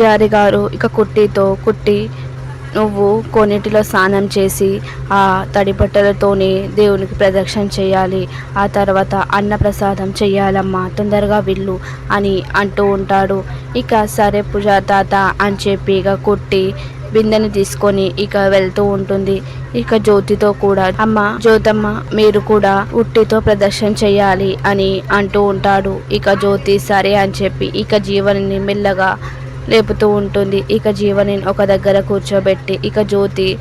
జారి గారు ఇక కుట్టితో కుట్టి నువ్వు కొన్నిటిలో స్నానం చేసి ఆ తడి బట్టలతోనే దేవునికి ప్రదక్షిణ చేయాలి. ఆ తర్వాత అన్నప్రసాదం చేయాలమ్మా తొందరగా వెళ్ళు అని అంటూ ఉంటాడు. ఇక సరే పూజ తాత అని చెప్పి ఇక కుట్టి బిందెని తీసుకొని ఇక వెళ్తూ ఉంటుంది. ఇక జ్యోతితో కూడా అమ్మ జ్యోతమ్మ మీరు కూడా ఉట్టితో ప్రదర్శన చేయాలి అని అంటూ ఉంటాడు. ఇక జ్యోతి సరే అని చెప్పి ఇక జీవనని మెల్లగా లేపుతూ ఉంటుంది. ఇక జీవని ఒక దగ్గర కూర్చోబెట్టి ఇక జ్యోతి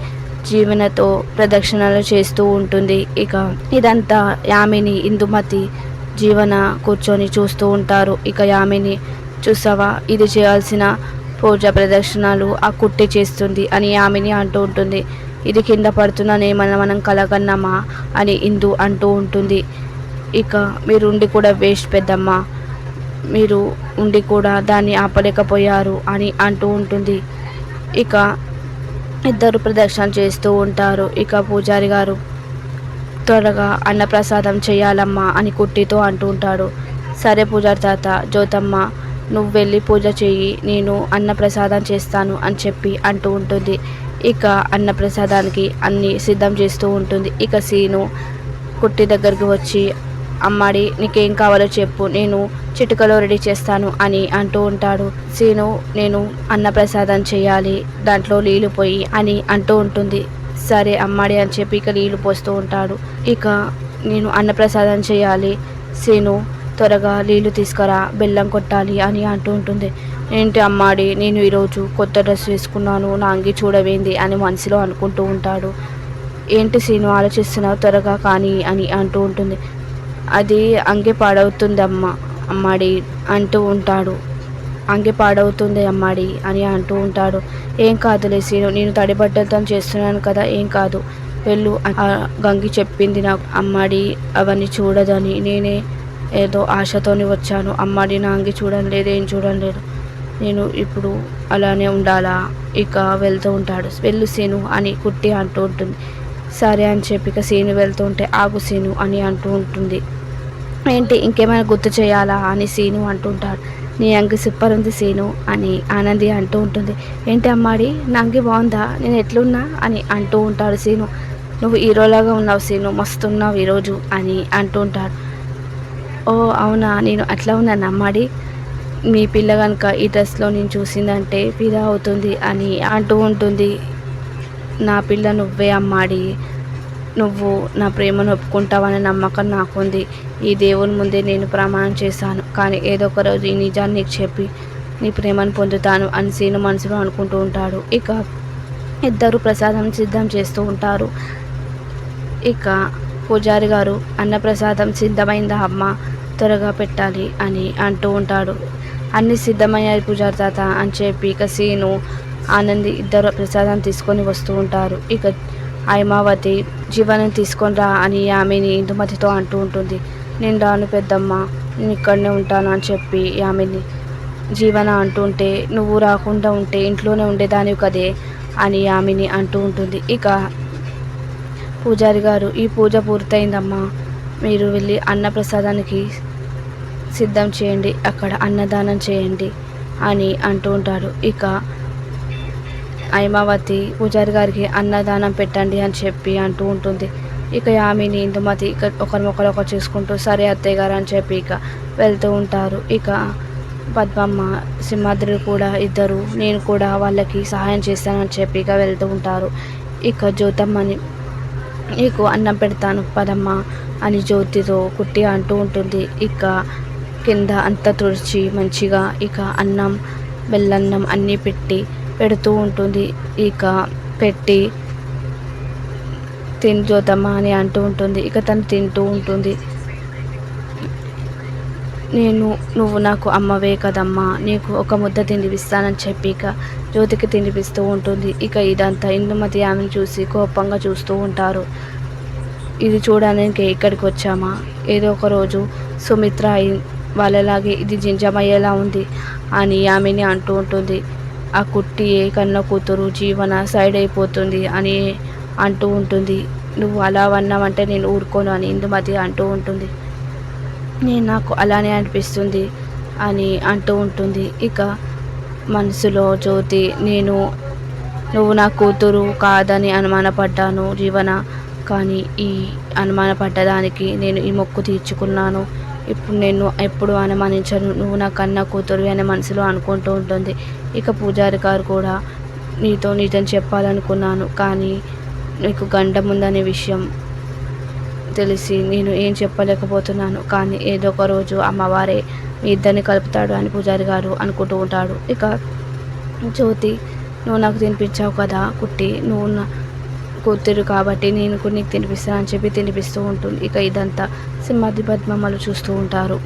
జీవనతో ప్రదక్షిణలు చేస్తూ ఉంటుంది. ఇక ఇదంతా యామిని ఇందుమతి జీవన కూర్చొని చూస్తూ ఉంటారు. ఇక యామిని చూసావా? ఇది చేయాల్సిన పూజ ప్రదక్షిణాలు ఆ కుట్టి చేస్తుంది అని యామిని అంటూ ఉంటుంది. ఇది కింద పడుతున్నానేమన్నా మనం కలగన్నామా అని ఇందు అంటూ ఉంటుంది. ఇక మీరుండి కూడా వేస్ట్ పెద్దమ్మా. మీరు ఉండి కూడా దాన్ని ఆపలేకపోయారు అని అంటూ ఉంటుంది. ఇక ఇద్దరు ప్రదర్శన చేస్తూ ఉంటారు. ఇక పూజారి గారు త్వరగా అన్నప్రసాదం చేయాలమ్మా అని కుట్టితో అంటూ ఉంటాడు. సరే పూజారి తాత జ్యోతమ్మ నువ్వు వెళ్ళి పూజ చేయి నేను అన్నప్రసాదం చేస్తాను అని చెప్పి అంటూ ఉంటుంది. ఇక అన్నప్రసాదానికి అన్ని సిద్ధం చేస్తూ ఉంటుంది. ఇక సీను కుట్టి దగ్గరికి వచ్చి అమ్మాడి నీకేం కావాలో చెప్పు నేను చిటికలో రెడీ చేస్తాను అని అంటూ ఉంటాడు. సీను నేను అన్నప్రసాదం చేయాలి దాంట్లో నీళ్ళు పోయి అని అంటూ ఉంటుంది. సరే అమ్మాడి అని చెప్పి ఇక నీళ్ళు పోస్తూ ఉంటాడు. ఇక నేను అన్నప్రసాదం చేయాలి సీను త్వరగా నీళ్ళు తీసుకురా బెల్లం కొట్టాలి అని అంటూ ఉంటుంది. ఏంటి అమ్మాడి నేను ఈరోజు కొత్త డ్రెస్ వేసుకున్నాను నా అంగి చూడవేంది అని మనసులో అనుకుంటూ ఉంటాడు. ఏంటి సీను ఆలోచిస్తున్నావు త్వరగా కానీ అని అంటూ ఉంటుంది. అది అంగి పాడవుతుంది అమ్మ అమ్మాడి అంటూ ఉంటాడు. అంగి పాడవుతుంది అమ్మాడి అని అంటూ ఉంటాడు. ఏం కాదులే సీను నేను తడిబట్టలతో చేస్తున్నాను కదా ఏం కాదు. వెళ్ళు ఆ గంగి చెప్పింది నాకు. అమ్మాడి అవన్నీ చూడదని నేనే ఏదో ఆశతోని వచ్చాను. అమ్మాడి నా అంగి చూడడం లేదు ఏం చూడడం లేదు నేను ఇప్పుడు అలానే ఉండాలా? ఇక వెళ్తూ ఉంటాడు. వెళ్ళు సీను అని కుట్టి అంటూ ఉంటుంది. సరే అని చెప్పి ఇక సీను వెళ్తూ ఉంటే ఆగు సీను అని అంటూ ఉంటుంది. ఏంటి ఇంకేమైనా గుర్తు చేయాలా అని సీను అంటుంటాడు నీ అంగి సూపర్ ఉంది సీను అని ఆనంది అంటూ ఉంటుంది. ఏంటి అమ్మాడి నా అంగి బాగుందా? నేను ఎట్లున్నా అని అంటూ ఉంటాడు సీను. నువ్వు హీరోలాగా ఉన్నావు సీను మస్తు ఉన్నావు ఈరోజు అని అంటూ ఉంటాడు. ఓ అవునా? నేను అట్లా ఉన్నాను అమ్మాడి? మీ పిల్ల కనుక ఈ డ్రెస్లో నేను చూసిందంటే ఫిదా అవుతుంది అని అంటూ ఉంటుంది. నా పిల్ల నువ్వే అమ్మాడి. నువ్వు నా ప్రేమను ఒప్పుకుంటావనే నమ్మకం నాకుంది. ఈ దేవుని ముందే నేను ప్రమాణం చేశాను. కానీ ఏదో ఒక రోజు ఈ నిజాన్ని నీకు చెప్పి నీ ప్రేమను పొందుతాను అని సీను మనసులో అనుకుంటూ ఉంటాడు. ఇక ఇద్దరు ప్రసాదం సిద్ధం చేస్తూ ఉంటారు. ఇక పూజారి గారు అన్నప్రసాదం సిద్ధమైందా అమ్మ? త్వరగా పెట్టాలి అని అంటూ ఉంటాడు. అన్ని సిద్ధమయ్యాయి పూజారి తాత అని చెప్పి ఇక సీను ఆనంది ఇద్దరు ప్రసాదం తీసుకొని వస్తూ ఉంటారు. ఇక హైమావతి జీవనం తీసుకొని రా అని యామిని ఇందుమతితో అంటూ ఉంటుంది. నేను రాను పెద్దమ్మ నేను ఇక్కడనే ఉంటాను అని చెప్పి యామిని. జీవన అంటుంటే నువ్వు రాకుండా ఉంటే ఇంట్లోనే ఉండేదానివి కదే అని యామిని అంటూ ఉంటుంది. ఇక పూజారి గారు ఈ పూజ పూర్తయిందమ్మా మీరు వెళ్ళి అన్నప్రసాదానికి సిద్ధం చేయండి అక్కడ అన్నదానం చేయండి అని అంటూ ఉంటాడు ఇక ఐమావతి పూజారి గారికి అన్నదానం పెట్టండి అని చెప్పి అంటూ ఉంటుంది. ఇక యామిని ఇందుమతి ఇక ఒకరినొకరు ఒకరు చూసుకుంటూ సరే అత్తయ్య గారు అని చెప్పి ఇక వెళ్తూ ఉంటారు. ఇక పద్మమ్మ సింహాద్రి కూడా ఇద్దరు నేను కూడా వాళ్ళకి సహాయం చేస్తానని చెప్పి ఇక వెళ్తూ ఉంటారు. ఇక జ్యోతమ్మని నీకు అన్నం పెడతాను పదమ్మ అని జ్యోతితో కుట్టి అంటూ ఉంటుంది. ఇక కింద అంతా తుడిచి మంచిగా ఇక అన్నం బెల్లన్నం అన్నీ పెట్టి పెడుతూ ఉంటుంది. ఇక పెట్టి తిని అని అంటూ ఉంటుంది. ఇక తను తింటూ ఉంటుంది. నేను నువ్వు నాకు అమ్మవే కదమ్మా. నీకు ఒక ముద్ద తినిపిస్తానని చెప్పి ఇక జ్యోతికి తినిపిస్తూ ఉంటుంది. ఇక ఇదంతా ఇందుమతి ఆమెను చూసి కోపంగా చూస్తూ ఉంటారు. ఇది చూడడానికి ఇక్కడికి వచ్చామా? ఏదో ఒక రోజు సుమిత్ర అయి- వాళ్ళలాగే ఇది జింజమయ్యేలా ఉంది అని ఆమెని అంటూ ఉంటుంది. ఆ కుట్టి ఏ కన్న కూతురు జీవన సైడ్ అయిపోతుంది అని అంటూ ఉంటుంది. నువ్వు అలా అన్నావంటే నేను ఊరుకోను అని ఇందుమతి అంటూ ఉంటుంది. నేను నాకు అలానే అనిపిస్తుంది అని అంటూ ఉంటుంది. ఇక మనసులో జ్యోతి నేను నువ్వు నా కూతురు కాదని అనుమానపడ్డాను జీవన కానీ ఈ అనుమానపడ్డదానికి నేను ఈ మొక్కు తీర్చుకున్నాను. ఇప్పుడు నేను ఎప్పుడు అనుమానించను. నువ్వు నా కన్న కూతురు అనే మనసులో అనుకుంటూ ఉంటుంది. ఇక పూజారి గారు కూడా నీతో నిజం చెప్పాలనుకున్నాను. కానీ నీకు గండం ఉందనే విషయం తెలిసి నేను ఏం చెప్పలేకపోతున్నాను. కానీ ఏదో ఒక రోజు అమ్మవారే మీ ఇద్దరిని కలుపుతాడు అని పూజారి గారు అనుకుంటూ ఉంటాడు. ఇక జ్యోతి నువ్వు నాకు తినిపించావు కదా కుట్టి. నువ్వు నా కూతురు కాబట్టి నేను కూడా నీకు తినిపిస్తాను అని చెప్పి తినిపిస్తూ ఉంటుంది. ఇక ఇదంతా సింహాద్రి పద్మమ్మలు చూస్తూ ఉంటారు.